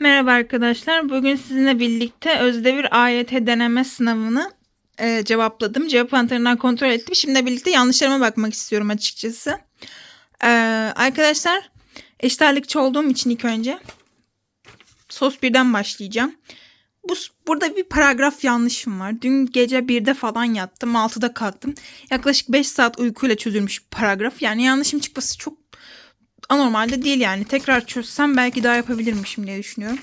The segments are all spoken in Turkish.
Merhaba arkadaşlar. Bugün sizinle birlikte Özdevir AYT deneme sınavını e, cevapladım. Cevap anahtarından kontrol ettim. Şimdi birlikte yanlışlarıma bakmak istiyorum açıkçası. E, arkadaşlar eşitlerlikçi olduğum için ilk önce sos birden başlayacağım. Bu, burada bir paragraf yanlışım var. Dün gece 1'de falan yattım. 6'da kalktım. Yaklaşık 5 saat uykuyla çözülmüş bir paragraf. Yani yanlışım çıkması çok anormalde değil yani. Tekrar çözsem belki daha yapabilirmişim diye düşünüyorum.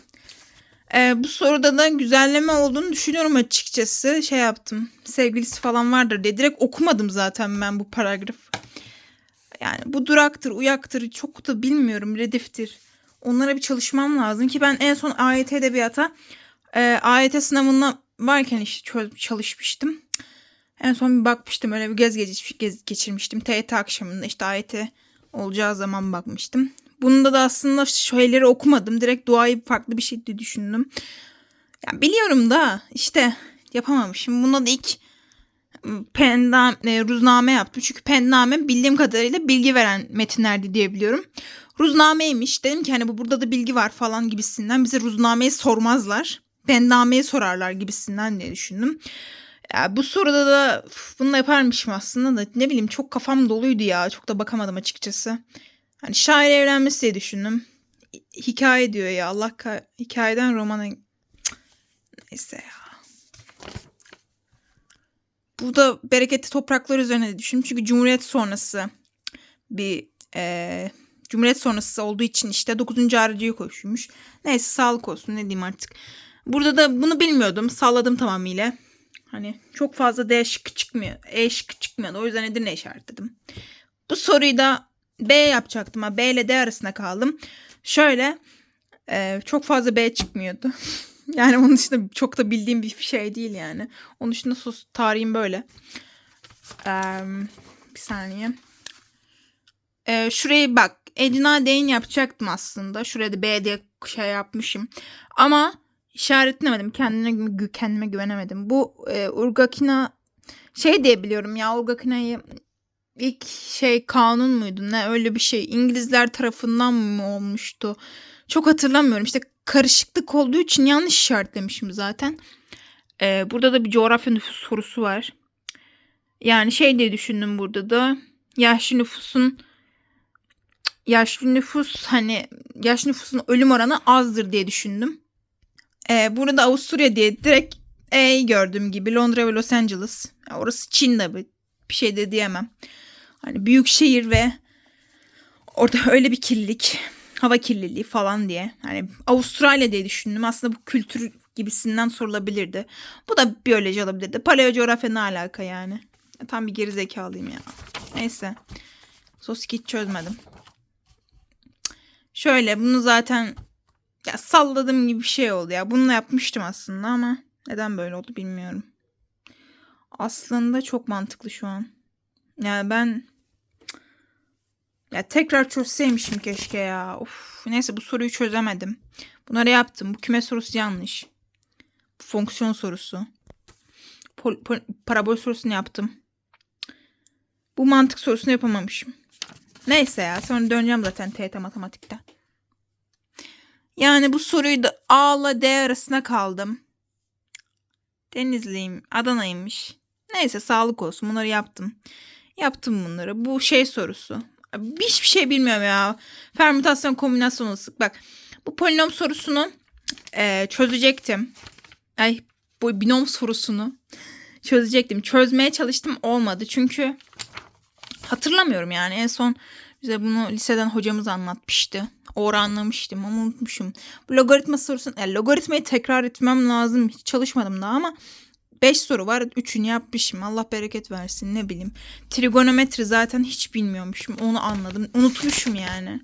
Ee, bu soruda da güzelleme olduğunu düşünüyorum açıkçası. Şey yaptım. Sevgilisi falan vardır diye. Direkt okumadım zaten ben bu paragrafı. Yani bu duraktır, uyaktır çok da bilmiyorum. Rediftir. Onlara bir çalışmam lazım ki ben en son AYT edebiyata e, AYT sınavına varken işte çöz- çalışmıştım. En son bir bakmıştım öyle bir gez, geç, gez geçirmiştim. TYT akşamında işte AYT olacağı zaman bakmıştım. Bunda da aslında şeyleri okumadım. Direkt duayı farklı bir şekilde düşündüm. Ya biliyorum da işte yapamamışım. Bunda da ilk pendam, e, ruzname yaptım. Çünkü pendame bildiğim kadarıyla bilgi veren metinlerdi diye biliyorum. Ruznameymiş. Dedim ki hani bu burada da bilgi var falan gibisinden. Bize ruznameyi sormazlar. Pendameyi sorarlar gibisinden diye düşündüm. Ya bu soruda da üf, bunu yaparmışım aslında da ne bileyim çok kafam doluydu ya. Çok da bakamadım açıkçası. Hani şair evlenmesi diye düşündüm. Hi- Hikaye diyor ya Allah ka- hikayeden romana neyse ya. Bu da bereketli topraklar üzerine düşündüm. Çünkü Cumhuriyet sonrası bir eee, Cumhuriyet sonrası olduğu için işte 9. aracıyı koşmuş. Neyse sağlık olsun ne diyeyim artık. Burada da bunu bilmiyordum. Salladım tamamıyla. Hani çok fazla D şıkkı çıkmıyor. E şıkkı çıkmıyordu. O yüzden Edirne işaretledim. Bu soruyu da B yapacaktım. Ha, B ile D arasında kaldım. Şöyle e, çok fazla B çıkmıyordu. yani onun dışında çok da bildiğim bir şey değil yani. Onun dışında sos tarihim böyle. Eee, bir saniye. Eee şurayı bak. Edina D'in yapacaktım aslında. Şuraya da B diye şey yapmışım. Ama işaretlemedim. Kendine kendime güvenemedim. Bu e, Urgakina şey diye biliyorum ya Urgakina'yı ilk şey kanun muydu ne öyle bir şey. İngilizler tarafından mı olmuştu? Çok hatırlamıyorum. İşte karışıklık olduğu için yanlış işaretlemişim zaten. Ee, burada da bir coğrafya nüfus sorusu var. Yani şey diye düşündüm burada da yaşlı nüfusun yaşlı nüfus hani yaşlı nüfusun ölüm oranı azdır diye düşündüm ee, burada Avusturya diye direkt E'yi gördüğüm gibi Londra ve Los Angeles. Ya orası Çin tabi. Bir şey de diyemem. Hani büyük şehir ve orada öyle bir kirlilik, hava kirliliği falan diye. Hani Avustralya diye düşündüm. Aslında bu kültür gibisinden sorulabilirdi. Bu da biyoloji olabilirdi. Paleo coğrafya ne alaka yani? Ya, tam bir geri zekalıyım ya. Neyse. Soski hiç çözmedim. Şöyle bunu zaten ya salladığım gibi bir şey oldu ya. Bununla yapmıştım aslında ama neden böyle oldu bilmiyorum. Aslında çok mantıklı şu an. Yani ben ya tekrar çözseymişim keşke ya. Of, neyse bu soruyu çözemedim. Bunları yaptım. Bu küme sorusu yanlış. Bu fonksiyon sorusu. Pol, pol- parabol sorusunu yaptım. Bu mantık sorusunu yapamamışım. Neyse ya sonra döneceğim zaten TYT matematikte. Yani bu soruyu da A ile D arasında kaldım. Denizliyim, Adana'ymış. Neyse sağlık olsun bunları yaptım. Yaptım bunları. Bu şey sorusu. Hiçbir şey bilmiyorum ya. Fermentasyon kombinasyon ısık. Bak bu polinom sorusunu eee, çözecektim. Ay bu binom sorusunu çözecektim. Çözmeye çalıştım olmadı. Çünkü hatırlamıyorum yani. En son bize bunu liseden hocamız anlatmıştı. Oranlamıştım ama unutmuşum. Bu logaritma sorusunu, yani logaritmayı tekrar etmem lazım. Hiç çalışmadım daha ama 5 soru var. 3'ünü yapmışım. Allah bereket versin ne bileyim. Trigonometri zaten hiç bilmiyormuşum. Onu anladım. Unutmuşum yani.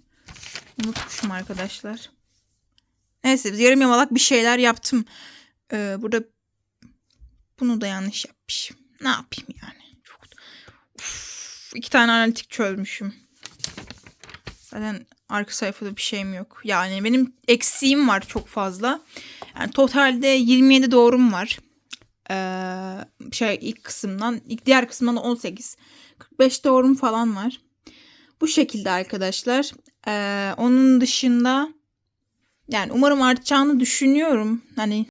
Unutmuşum arkadaşlar. Neyse yarım yamalak bir şeyler yaptım. Ee, burada bunu da yanlış yapmışım. Ne yapayım yani? Çok... Uf, iki tane analitik çözmüşüm. Zaten arka sayfada bir şeyim yok. Yani benim eksiğim var çok fazla. Yani totalde 27 doğrum var. Ee, şey ilk kısımdan, ilk diğer kısımdan da 18. 45 doğrum falan var. Bu şekilde arkadaşlar. Ee, onun dışında Yani umarım artacağını düşünüyorum. Hani